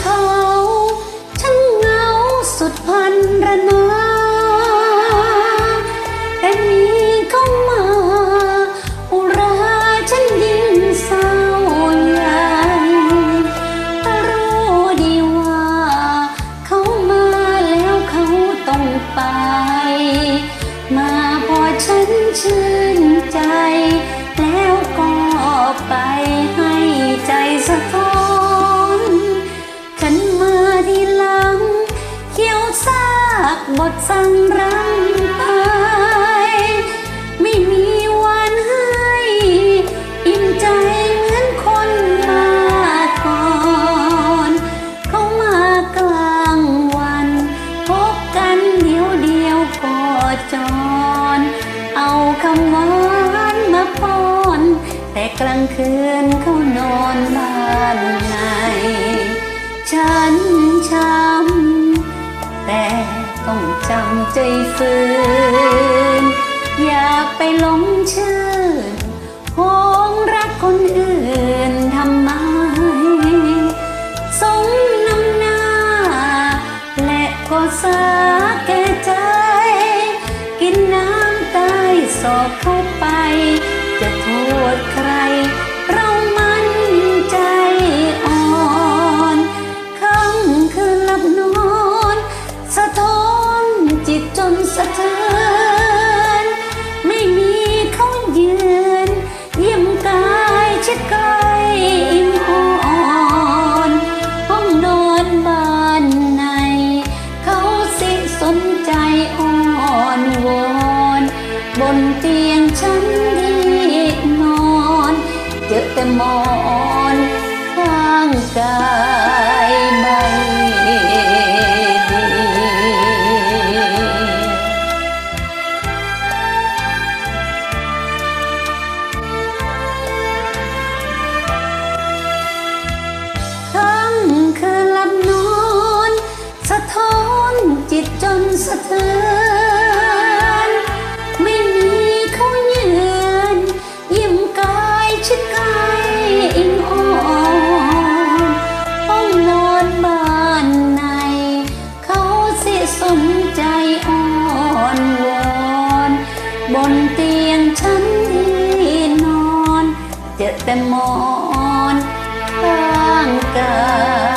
เขาช่างเงาสุดพันระนาแต่มีเข้ามาอุราฉันยิ่งเศร้าใหญ่รู้ดีว่า เขามาแล้วเขาต้องไป บทสั่งรังไป ไม่มีวันให้อิ่มใจเหมือนคนมาก่อนเขามากลางวัน พบกันเดียวเดียวก็จร เอาคำหวานมาป้อน แต่กลางคืนเขานอนบ้านในฉันช้ำ ใจฝืน อยากไปหลงเชื่อหงรักคนอื่นทำไมสมน้ำหน้า และก็สาแก่ใจ กินน้ำตายสอบเข้าไป จะโทษใครเรา จนสะเทือนไม่มีเขายืน เยี่ยมกายเชิดกล้อิ่มอ่อนห้องนอนบ้านใน เขาสิสนใจอ่อนวอนบนเตียงฉันที่นอน เจอแต่หมอน สะเทือนไม่มีเขายืนยิ้มกายชิดกายอิงอ่อนห้องนอนบ้านในเขาสิสนใจอ่อนวอนบนเตียงฉันที่นอน เจอแต่หมอนข้างกาย